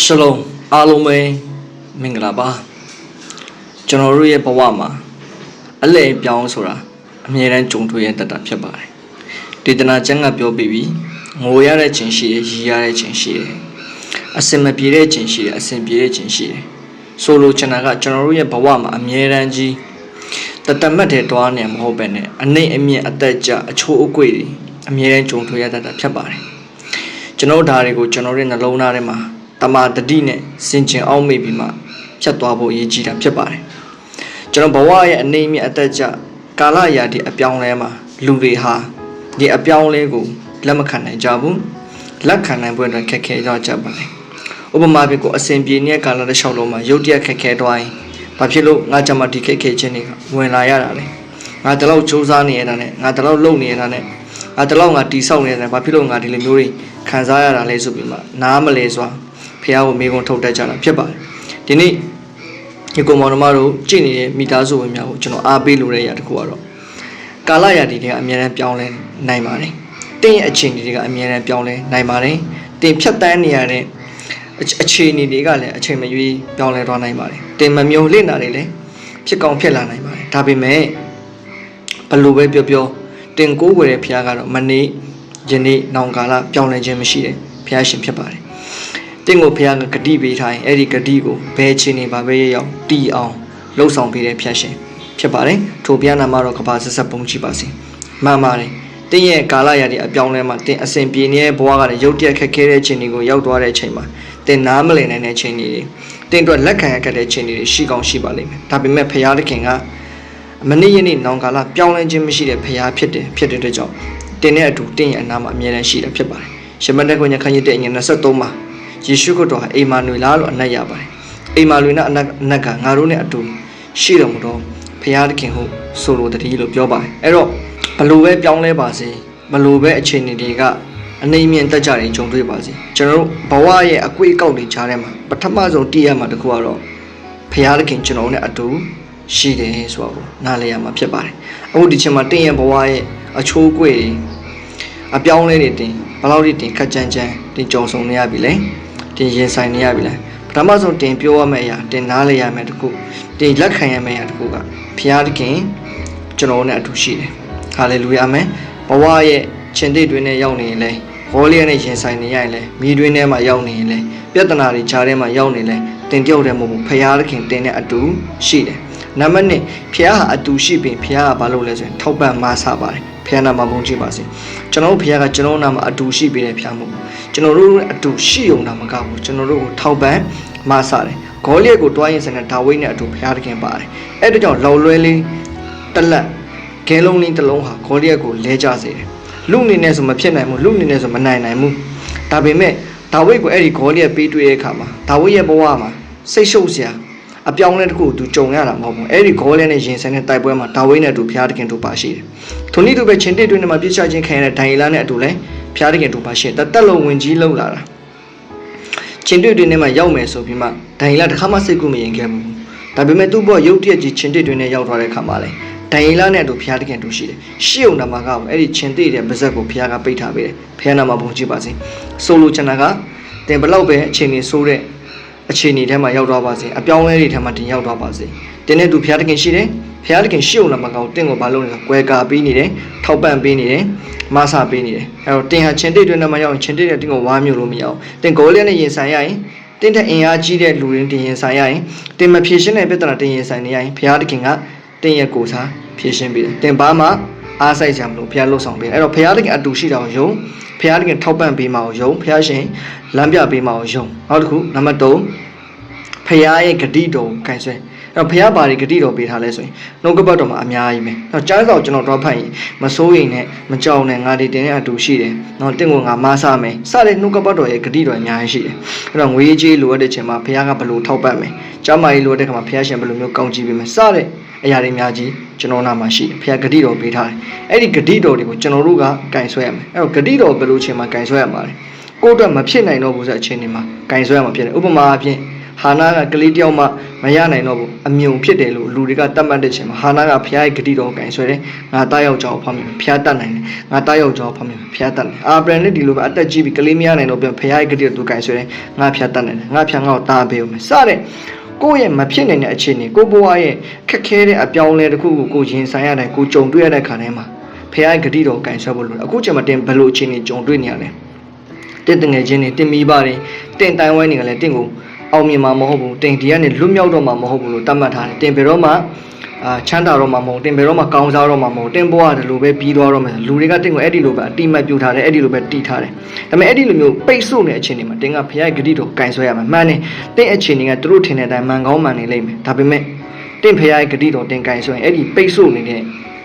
ရှလုံးအားလုံးပဲမင်္ဂလာပါကျွန်တော်တို့ရဲ့ဘဝမှာအလဲအပြောင်းဆိုတာအမြဲတမ်းကြုံတွေ့ရတတ်တာဖြစ်ပါတယ်ဒေသနာကျမ်းကပြောပြီးပြီငိုရတဲ့ခြင်းရှိတယ်ရည်ရတဲ့ခြင်းရှိတယ်အစင်မပြေတဲ့ခြင်းရှိတယ်အစင်ပြေတဲ့ခြင်းရှိတယ်ဆိုလိုချင်တာကကျွန်တော်တို့ရဲ့ဘဝမှာအမြဲတမ်းကြီးတတမတ်တဲ့တွားနေမဟုတ်ပဲနဲ့အနှိမ့်အမြင့်အသက်ကြအချိုးအကွေတွေအမြဲတမ်းကြုံတွေ့ရတတ်တာဖြစ်ပါတယ်ကျွန်တော်ဒါတွေကိုကျွန်တော်ရဲ့နှလုံးသားထဲမှာ တမာတတိနဲ့စင်ကျင်အောင်မိပြီးမှဖြတ်သွားဖို့အရေးကြီးတာဖြစ်ပါတယ်ကျွန်တော်ဘဝရဲ့အနေအမြင့်အသက်ကြကာလရာဒီအပြောင်းလဲမှာလူတွေဟာဒီအပြောင်းလဲကိုလက်မခံနိုင်ကြဘူးလက်ခံနိုင်ဖို့အတွက်ခက်ခဲကြကြပါတယ်ဥပမာပြကိုအစဉ်ပြေနေတဲ့ကာလတစ်လျှောက်လုံးမှာရုတ်တရက်ခက်ခဲသွားရင်ဘာဖြစ်လို့ငါကြမှာဒီခက်ခဲခြင်းတွေကဝင်လာရတာလဲငါတလောက်စူးစမ်းနေရတာနဲ့ငါတလောက်လုပ်နေရတာနဲ့ငါတလောက်ငါတီးဆောက်နေရတယ်ဘာဖြစ်လို့ငါဒီလိုမျိုးတွေခံစားရတာလဲဆိုပြီးမှနားမလဲစွာ ဖះကိုမိကုံထုတ်တတ်ကြတာဖြစ်ပါတယ်ဒီနေ့ဒီကောင်မောင်နှမတို့ကြည့်နေတဲ့မိသားစုဝင်များကိုကျွန်တော်အားပေးလိုတဲ့အရာတစ်ခုကတော့ကာလရာဒီတွေကအများအားပြောင်းလဲနိုင်ပါတယ်တင်းရဲ့အခြေအနေတွေကအများအားပြောင်းလဲနိုင်ပါတယ်တင်ဖြတ်တန်းနေရတဲ့အခြေအနေတွေကလည်းအချိန်မရွေးပြောင်းလဲသွားနိုင်ပါတယ်တင်မမြုံလင့်တာတွေလည်းဖြစ်ကောင်းဖြစ်လာနိုင်ပါတယ်ဒါပေမဲ့ဘလို့ပဲပြောပြောတင်ကိုးဝယ်တဲ့ဖះကတော့မနေ့ယနေ့နောင်ကာလပြောင်းလဲခြင်းမရှိတဲ့ဖះရှင်ဖြစ်ပါတယ် တင့်ကိုဖះကဂတိပေးထားရင်အဲ့ဒီဂတိကိုဘယ်ချိန်နေပါပဲရောက်တီးအောင်လှုပ်ဆောင်ပေးတဲ့ဖျက်ရှင်ဖြစ်ပါတယ်ထိုဘုရားနာမတော်ကပါဆက်ဆက်ပုံကြည့်ပါစေမှန်ပါတယ်တင်းရဲ့ကာလရာဒီအပြောင်းလဲမှာတင်းအစဉ်ပြေနေတဲ့ဘဝကလည်းရုတ်တရက်ခက်ခဲတဲ့ချိန်တွေကိုရောက်သွားတဲ့ချိန်မှာတင်းနားမလည်နိုင်တဲ့ချိန်တွေတင်းအတွက်လက်ခံရတဲ့ချိန်တွေရှိကောင်းရှိပါလိမ့်မယ်ဒါပေမဲ့ဖះသခင်ကမနေ့ယနေ့နောင်ကာလပြောင်းလဲခြင်းမရှိတဲ့ဖះဖြစ်တယ်ဖြစ်တဲ့အတွက်ကြောင့်တင်းနဲ့အတူတင်းရဲ့အနာမှာအမြဲတမ်းရှိတာဖြစ်ပါတယ်ရှမတ်တဲ့ခွင့်ညခန်းကြီးတဲ့အငယ်23မှာ ယေရှုခရစ်တော်ဟာအိမ်မာနွေလားလို့အနက်ရပါတယ်။အိမ်မာနွေနဲ့အနက်အနက်ကငါတို့နဲ့အတူရှိတော်မူတော့ဖရာသခင်ဟုဆိုလိုတည်းလို့ပြောပါတယ်။အဲ့တော့ဘလို့ပဲပြောင်းလဲပါစေဘလို့ပဲအခြေအနေတွေကအနိုင်မြင့်တက်ကြတယ်ကြုံတွေ့ပါစေ။ကျွန်တော်တို့ဘဝရဲ့အကွေအကောက်တွေကြားထဲမှာပထမဆုံးတည်ရမှာတခုကတော့ဖရာသခင်ကျွန်တော်နဲ့အတူရှိတယ်ဆိုတော့နားလည်ရမှာဖြစ်ပါတယ်။အခုဒီချိန်မှာတင်းရဲ့ဘဝရဲ့အချိုးအကွေတွေအပြောင်းလဲတွေတင်ဘယ်လောက်ထိတင်ခက်ကြမ်းကြမ်းတင်ကြုံဆုံနေရပြီလဲ။ တင်ရင်ဆိုင်နေရပြီလားပထမဆုံးတင်ပြောရမယ့်အရာတင်နားလေရမယ့်တခုတင်လက်ခံရမယ့်အရာတခုကဖျားသခင်ကျွန်တော်နဲ့အတူရှိတယ်ဟာလေလုယာအာမင်ဘဝရဲ့ရှင်သိတွင်နဲ့ရောက်နေရင်လဲဟောလီယာနဲ့ရင်ဆိုင်နေရရင်လဲမိတွင်ထဲမှာရောက်နေရင်လဲပြဿနာတွေခြားထဲမှာရောက်နေလဲတင်ကြောက်တယ်မဟုတ်ဘူးဖျားသခင်တင်နဲ့အတူရှိတယ်နံပါတ်1ဖျားဟာအတူရှိပြီးဖျားကဘာလုပ်လဲဆိုရင်ထောက်ပံ့မဆပါတယ် ဖျားနာမှာပုံကြည့်ပါစေကျွန်တော်တို့ဖျားကကျွန်တော်နာမှာအတူရှိပြီးတဲ့ဖျားမဟုတ်ဘူးကျွန်တော်တို့အတူရှိုံတာမကဘူးကျွန်တော်တို့ကိုထောက်ပံ့မဆတယ်ဂေါလိယက်ကိုတွားရင်စတဲ့ဒါဝိဒ်နဲ့အတူဖျားတခင်ပါတယ်အဲ့ဒါကြောင့်လော်လွဲလေးတက်လက်ဂဲလုံးလေးတစ်လုံးဟာဂေါလိယက်ကိုလဲကျစေတယ်လူအနေနဲ့ဆိုမဖြစ်နိုင်ဘူးလူအနေနဲ့ဆိုမနိုင်နိုင်ဘူးဒါပေမဲ့ဒါဝိဒ်ကိုအဲ့ဒီဂေါလိယက်ပေးတွေ့တဲ့အခါမှာဒါဝိဒ်ရဲ့ဘဝမှာစိတ်ရှုပ်စရာ အပြောင်းလဲတစ်ခုသူကြုံရတာမဟုတ်ဘူးအဲ့ဒီဂေါလိယက်နဲ့ရင်ဆိုင်တဲ့တိုက်ပွဲမှာဒါဝိဒ်နဲ့အတူဖျားတခင်တို့ပါရှိတယ်ထိုနည်းတူပဲချင်းတစ်တွင်းထဲမှာပြစ်ချခြင်းခံရတဲ့ဒိုင်လာနဲ့အတူလဲဖျားတခင်တို့ပါရှိတယ်တသက်လုံးဝင်ကြီးလောက်လာတာချင်းတစ်တွင်းထဲမှာရောက်မယ်ဆိုပြီးမှဒိုင်လာတစ်ခါမှစိတ်ကူမရင်ခဲ့ဘူးဒါပေမဲ့သူ့ဘောရုပ်တရက်ကြီးချင်းတစ်တွင်းထဲရောက်သွားတဲ့အခါမှာလဲဒိုင်လာနဲ့အတူဖျားတခင်တို့ရှိတယ်ရှေ့ုံနာမှာကအဲ့ဒီချင်းတစ်တဲ့ပါဇက်ကိုဖျားကပိတ်ထားပေးတယ်ဖျားနာမှာပုံကြည့်ပါစေဆိုလိုချင်တာကတင်ဘလောက်ပဲအချိန်ကြီးဆိုးတဲ့ အခြေအနေထဲမှာရောက်သွားပါစေအပြောင်းလဲတွေထဲမှာတင်ရောက်သွားပါစေတင်းနဲ့သူဖျားတခင်ရှိတယ်ဖျားတခင်ရှေ့ုံနာမှာကောတင့်ကိုဘာလုပ်လဲဆိုကွဲကာပေးနေတယ်ထောက်ပံ့ပေးနေတယ်မဆပေးနေတယ်အဲ့တော့တင်ဟာချင်းတစ်တွင်းထဲမှာရောက်ရင်ချင်းတစ်တဲ့တင်ကိုဝါမျိုးလို့မရအောင်တင်ဂိုးလေးနဲ့ရင်ဆိုင်ရရင်တင်းတဲ့အင်အားကြီးတဲ့လူရင်းတင်ရင်ဆိုင်ရရင်တင်မဖြည့်ရှင်းတဲ့ပြဿနာတင်ရင်ဆိုင်နေရရင်ဘုရားသခင်ကတင်းရဲ့ကိုယ်စားဖြည့်ရှင်းပေးတယ်တင်ဘာမှ အားဆိုင်ကြမလို့ဘုရားလှုပ်ဆောင်ပေးတယ်အဲ့တော့ဘုရားသခင်အတူရှိတာကိုယုံဘုရားသခင်ထောက်ပံ့ပေးမှာကိုယုံဘုရားရှင်လမ်းပြပေးမှာကိုယုံနောက်တစ်ခုနံပါတ်3ဘုရားရဲ့ဂတိတော်ကိုခံဆွဲအဲ့တော့ဘုရားဘာတွေဂတိတော်ပေးထားလဲဆိုရင်နှုတ်ကပတ်တော်မှာအများကြီးပဲ။တော့ကြားစောက်ကျွန်တော်တော့ဖတ်ရင်မစိုးရင်နဲ့မကြောက်နဲ့ငါဒီတင်တဲ့အတူရှိတယ်။တော့တင့်ကိုငါမဆမယ်။စတဲ့နှုတ်ကပတ်တော်ရဲ့ဂတိတော်အများကြီးရှိတယ်။အဲ့တော့ငွေကြေးလိုအပ်တဲ့ချိန်မှာဘုရားကဘယ်လိုထောက်ပံ့မယ်။ကျမ်းမာရေးလိုအပ်တဲ့ခါမှာဘုရားရှင်ဘယ်လိုမျိုးကောင်းချီးပေးမယ်။စတဲ့ အရာတွေအများကြီးကျွန်တော်နာမှာရှိတယ်။ဘုရားဂတိတော်ပေးထားတယ်။အဲ့ဒီဂတိတော်တွေကိုကျွန်တော်တို့ကကင်ဆွဲရမယ်။အဲ့တော့ဂတိတော်ဘယ်လိုချိန်မှာကင်ဆွဲရမှာလဲ။ကိုယ့်အတွက်မဖြစ်နိုင်တော့ဘူးဆိုတဲ့အချိန်တွေမှာကင်ဆွဲရမှာဖြစ်တယ်။ဥပမာအဖြစ်ဟဟာနာကကလေးတယောက်မှမရနိုင်တော့ဘူးအမြုံဖြစ်တယ်လို့လူတွေကတတ်မှတ်တဲ့ချိန်မှာဟာနာကဖះရဲ့ဂတိတော်ကိုကင်ဆွဲတယ်ငါတားယောက်ျားကိုဖောက်မြင်ဖះတတ်နိုင်တယ်ငါတားယောက်ျားကိုဖောက်မြင်ဖះတတ်တယ်အာဗြဟံနဲ့ဒီလိုပဲအသက်ကြီးပြီးကလေးမရနိုင်တော့ပြန်ဖះရဲ့ဂတိတော်သူကင်ဆွဲတယ်ငါဖះတတ်နိုင်တယ်ငါဖះငါ့ကိုတားပေးဦးမယ်စတဲ့ ကိုယ့်ရဲ့မဖြစ်နိုင်တဲ့အခြေအနေကိုဘဝရဲ့ခက်ခဲတဲ့အပြောင်းအလဲတစ်ခုကိုကိုရင်ဆိုင်ရတယ်ကိုကြုံတွေ့ရတဲ့ခါတိုင်းမှာဖះရဲ့ဂတိတော်ကိုကင်ဆွဲဖို့လိုတယ်အခုချိန်မှာတင်ဘယ်လိုအခြေအနေကြုံတွေ့နေရလဲတင့်တငယ်ချင်းတွေတင်မိပါတယ်တင့်တိုင်ဝိုင်းတွေကလည်းတင့်ကိုအောင်မြင်မှာမဟုတ်ဘူးတင်ဒီကနေလွတ်မြောက်တော့မှာမဟုတ်ဘူးလို့သတ်မှတ်ထားတယ်တင်ဘယ်တော့မှ အာချမ်းသာတော့မှာမဟုတ်တင်ဘယ်တော့မှကောင်းစားတော့မှာမဟုတ်တင်ဘဝကဒီလိုပဲပြီးသွားတော့မယ်လူတွေကတင့်ကိုအဲ့ဒီလိုပဲအတိမတ်ပြူထားတယ်အဲ့ဒီလိုပဲတီးထားတယ်ဒါပေမဲ့အဲ့ဒီလိုမျိုးပိတ်ဆို့နေတဲ့အခြေအနေမှာတင်ကဖခင်ရဲ့ဂတိတော်ကင်ဆွဲရမှာမှန်တယ်တင့်အခြေအနေကသူတို့ထင်တဲ့အတိုင်းမှန်ကောင်းမှန်နေလိမ့်မယ်ဒါပေမဲ့တင့်ဖခင်ရဲ့ဂတိတော်တင်ကင်ဆွဲရင်အဲ့ဒီပိတ်ဆို့နေတဲ့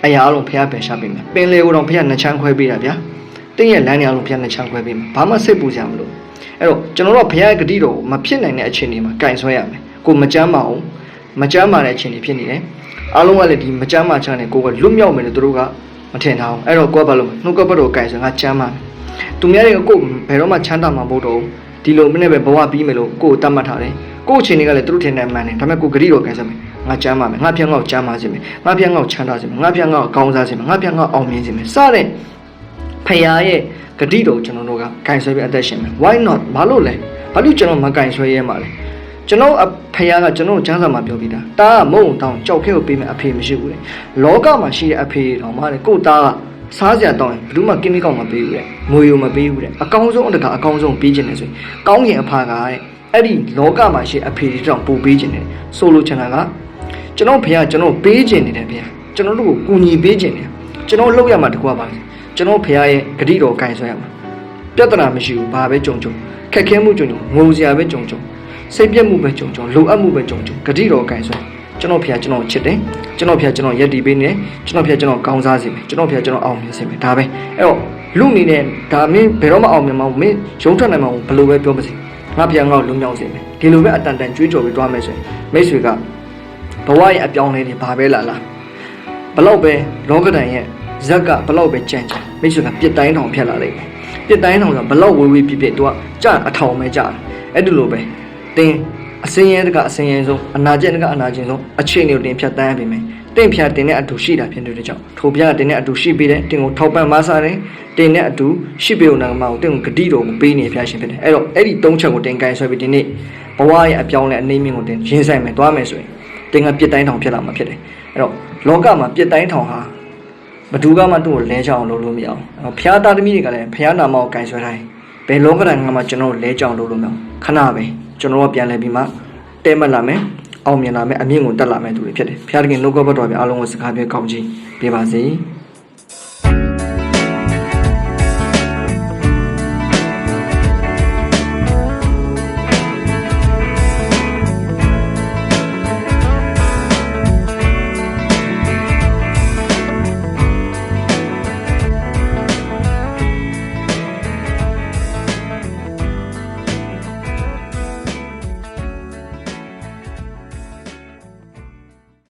အရာအလုံးဖခင်ပယ်ရှားပေးမယ်ပင်လေကိုတော့ဖခင်နှချမ်းခွဲပေးတာဗျာတင်းရဲ့လမ်းနေအောင်လို့ဘုရားနှစ်ချောင်းခွဲပေးမှာဘာမှစိတ်ပူစရာမလိုအဲ့တော့ကျွန်တော်တို့ကဘုရားရဲ့ဂတိတော်ကိုမဖြစ်နိုင်တဲ့အခြေအနေမှာကင်ဆွဲရမယ်ကိုမကြမ်းပါအောင်မကြမ်းပါတဲ့အခြေအနေဖြစ်နေတယ် အားလုံးကလည်းဒီမကြမ်းပါချမ်းနဲ့ကိုကလွတ်မြောက်မယ်လို့သူတို့ကမထင်ထားအောင်အဲ့တော့ကိုကဘာလို့နှုတ်ကပတ်တော်ကင်ဆွဲငါကြမ်းပါမယ်သူများတွေကကိုဘယ်တော့မှချမ်းသာမှာမဟုတ်တော့ဘူးဒီလိုမနေ့ပဲဘဝပြီးမယ်လို့ကိုကိုတတ်မှတ်ထားတယ်ကိုအခြေအနေကလည်းသူတို့ထင်တယ်မှန်တယ်ဒါပေမဲ့ကိုဂတိတော်ကင်ဆွဲမယ်ငါကြမ်းပါမယ်ငါပြန်ငေါ့ကြမ်းပါစေမယ်ငါပြန်ငေါ့ချမ်းသာစေမယ်ငါပြန်ငေါ့ကောင်းစားစေမယ်ငါပြန်ငေါ့အောင်မြင်စေမယ်စတဲ့ဖခင်ရဲ့ဂတိတော်ကျွန်တော်တို့ကဂိုင်ဆွဲပြီးအသက်ရှင်မယ် why not ဘာလို့လဲဘာလို့ကျွန်တော်မဂိုင်ဆွဲရဲမှာလဲ ကျွန်တော်အဖခင်ကကျွန်တော်ကျမ်းစာမှာပြောပြီးသားတာကမုံတောင်ကြောက်ခဲကိုပေးမယ်အဖေမရှိဘူးလေလောကမှာရှိတဲ့အဖေတော်မှလေကို့သားကစားစရာတောင်းရင်ဘယ်သူမှကင်းမီကောက်မပေးဘူးတဲ့ငွေရောမပေးဘူးတဲ့အကောင်းဆုံးအတကအကောင်းဆုံးပေးခြင်းလေဆိုရင်ကောင်းရင်အဖကတဲ့အဲ့ဒီလောကမှာရှိအဖေတွေတောင်ပို့ပေးခြင်းတယ်ဆိုလိုချင်တာကကျွန်တော်ဖခင်ကျွန်တော်ပေးခြင်းနေတယ်ဖခင်ကျွန်တော်တို့ကိုကူညီပေးခြင်းတယ်ကျွန်တော်လုပ်ရမှာတကွာပါလေကျွန်တော်ဖရားရဲ့ဂတိတော်ကင်ဆွဲရမှာပြဿနာမရှိဘူးဘာပဲကြုံကြုံခက်ခဲမှုကြုံကြုံငိုစရာပဲကြုံကြုံ စိတ်ပြတ်မှုပဲကြုံကြုံလိုအပ်မှုပဲကြုံကြုံဂတိတော်ကင်ဆွဲကျွန်တော်ဖရားကျွန်တော်ချစ်တယ်ကျွန်တော်ဖရားကျွန်တော်ယက်တီပေးနေတယ်ကျွန်တော်ဖရားကျွန်တော်ကောင်းစားစေမယ်ကျွန်တော်ဖရားကျွန်တော်အောင်မြင်စေမယ်ဒါပဲအဲ့တော့လူအနေနဲ့ဒါမင်းဘယ်တော့မှအောင်မြင်မှာမဟုတ်မင်းရုံထွက်နိုင်မှာမဟုတ်ဘယ်လိုပဲပြောပါစေငါဖရားငါ့ကိုလုံမြောက်စေမယ်ဒီလိုပဲအတန်တန်ကြွေးကြော်ပြီးတွားမယ်ဆိုရင်မိတ်ဆွေကဘဝရဲ့အပြောင်းလဲတွေဘာပဲလာလာဘလောက်ပဲလောကဒဏ်ရဲ့ဇက်ကဘလောက်ပဲကြံ့ကြံ့မိတ်ဆွေကပြစ်တိုင်းထောင်ဖြတ်လာလိမ့်မယ်ပြစ်တိုင်းထောင်ကဘလောက်ဝေးဝေးပြစ်ပြစ်သူကကြအထောင်ပဲကြတယ်အဲ့ဒီလိုပဲ တင်းအစင်းရဲတကအစင်းရဲဆုံးအနာကျင်တကအနာကျင်ဆုံးအခြေအနေကိုတင်ဖြတ်တန်းရပြီမယ်တင့်ဖြတ်တင်တဲ့အတူရှိတာဖြစ်တဲ့ကြောင့်ထိုပြတင်တဲ့အတူရှိပေးတဲ့တင်ကိုထောက်ပံ့မဆားတယ်တင်တဲ့အတူရှိပေးုံနာမကိုတင်ကိုဂတိတော်ကိုပေးနေဖျားရှင်ဖြစ်တယ်အဲ့တော့အဲ့ဒီသုံးချက်ကိုတင်ကင်ဆွဲပြီးဒီနေ့ဘဝရဲ့အပြောင်းလဲအနေမြင့်ကိုတင်ရင်းဆိုင်မယ်သွားမယ်ဆိုရင်တင်ကပြစ်တိုင်းထောင်ဖြစ်လာမှာဖြစ်တယ်အဲ့တော့လောကမှာပြစ်တိုင်းထောင်ဟာဘယ်သူကမှသူ့ကိုလဲချအောင်လုပ်လို့မရအောင်အဲ့တော့ဖျားသားသမီးတွေကလည်းဖျားနာမကိုကင်ဆွဲတိုင်းဘယ်လောကတိုင်းမှာကျွန်တော်တို့လဲချအောင်လုပ်လို့မရအောင်ခဏပဲ ကျွန်တော်တို့ကပြန်လဲပြီးမှတဲမက်လာမယ်အောင်မြင်လာမယ်အမြင့်ကိုတက်လာမယ်သူတွေဖြစ်တယ်ဖျားတခင်နှုတ်ကပတ်တော်ပြအားလုံးကိုစကားပြောကောင်းချီးပေးပါစေ။